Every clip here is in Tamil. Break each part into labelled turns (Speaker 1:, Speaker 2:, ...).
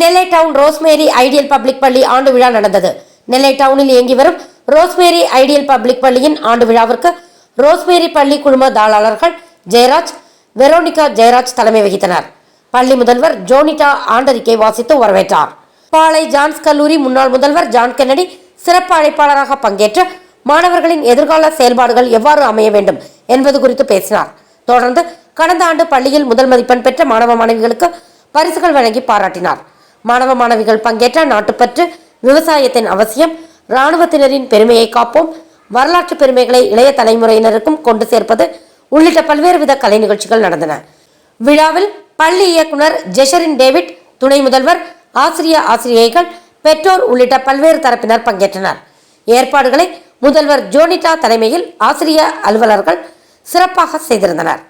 Speaker 1: Nellai town Rosemary ideal public பள்ளி ஆண்டு விழா நடந்தது. நெல்லை டவுனில் இயங்கி வரும் ரோஸ்மேரி ஐடியல் பப்ளிக் பள்ளியின் ஆண்டு விழாவிற்கு ரோஸ்மேரி பள்ளி குழும தாளாளர்கள் ஜெயராஜ் வெரோனிகா ஜெயராஜ் தலைமை வகித்தனர். பள்ளி முதல்வர் ஜோனிட்டா ஆண்டறிக்கை வாசித்து வரவேற்றார். பாளை ஜான்ஸ் கல்லூரி முன்னாள் முதல்வர் ஜான் கென்னடி சிறப்பு அழைப்பாளராக பங்கேற்று மாணவர்களின் எதிர்கால செயல்பாடுகள் எவ்வாறு அமைய வேண்டும் என்பது குறித்து பேசினார். தொடர்ந்து கடந்த ஆண்டு பள்ளியில் முதல் மதிப்பெண் பெற்ற மாணவ மாணவிகளுக்கு பரிசுகள் வழங்கி பாராட்டினார். மாணவ மாணவிகள் பங்கேற்ற நாட்டுப்பற்று விவசாயத்தின் அவசியம். இராணுவத்தினரின் பெருமையை காப்போம். வரலாற்று பெருமைகளை இளைய தலைமுறையினருக்கும் கொண்டு சேர்ப்பது உள்ளிட்ட பல்வேறு வித கலை நிகழ்ச்சிகள் நடந்தன. விழாவில் பள்ளி இயக்குனர் ஜெஷரின் டேவிட் துணை முதல்வர் ஆசிரிய ஆசிரியைகள் பெற்றோர் உள்ளிட்ட பல்வேறு தரப்பினர் பங்கேற்றனர். ஏற்பாடுகளை முதல்வர் ஜோனிட்டா தலைமையில் ஆசிரிய அலுவலர்கள் சிறப்பாக செய்திருந்தனர்.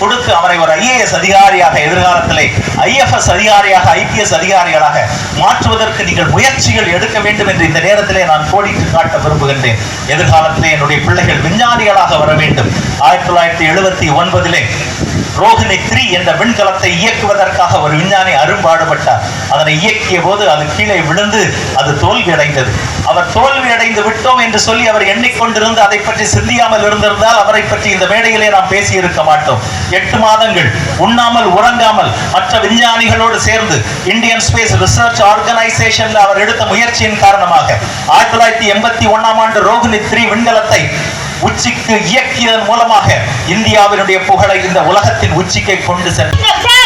Speaker 2: கொடுத்து அவரை ஒரு ஐஏஎஸ் அதிகாரியாக எதிர்காலத்திலே ஐஎஃப்எஸ் அதிகாரியாக ஐபிஎஸ் அதிகாரிகளாக மாற்றுவதற்கு நீங்கள் முயற்சிகள் எடுக்க வேண்டும் என்று இந்த நேரத்திலே நான் கோடிட்டு காட்ட விரும்புகின்றேன். எதிர்காலத்திலே என்னுடைய விஞ்ஞானிகளாக வர வேண்டும். ஆயிரத்தி தொள்ளாயிரத்தி எழுபத்தி ஒன்பதிலே ரோகிணி த்ரீ என்ற விண்கலத்தை இயக்குவதற்காக ஒரு விஞ்ஞானி அரும்பாடுபட்டார். அதனை இயக்கிய போது அது கீழே விழுந்து அது தோல்வி அடைந்தது அவர் தோல்வி அடைந்து விட்டோம் என்று சொல்லி அவர் எண்ணிக்கொண்டிருந்து அதை பற்றி சிந்தியாமல் இருந்திருந்தால் அவரை பற்றி இந்த மேடையிலே நாம் பேசியிருக்க மாட்டோம். எட்டு மாதங்கள் உண்ணாமல் உறங்காமல் மற்ற விஞ்ஞானிகளோடு சேர்ந்து இந்தியன் ஸ்பேஸ் ரிசர்ச் ஆர்கனைசேஷன்ல அவர் எடுத்த முயற்சியின் காரணமாக ஆயிரத்தி தொள்ளாயிரத்தி எண்பத்தி ஒன்னாம் ஆண்டு ரோகிணி த்ரீ விண்கலத்தை உச்சிக்கு இயக்கியதன் மூலமாக இந்தியாவினுடைய புகழை இந்த உலகத்தின் உச்சிக்கை கொண்டு சென்ற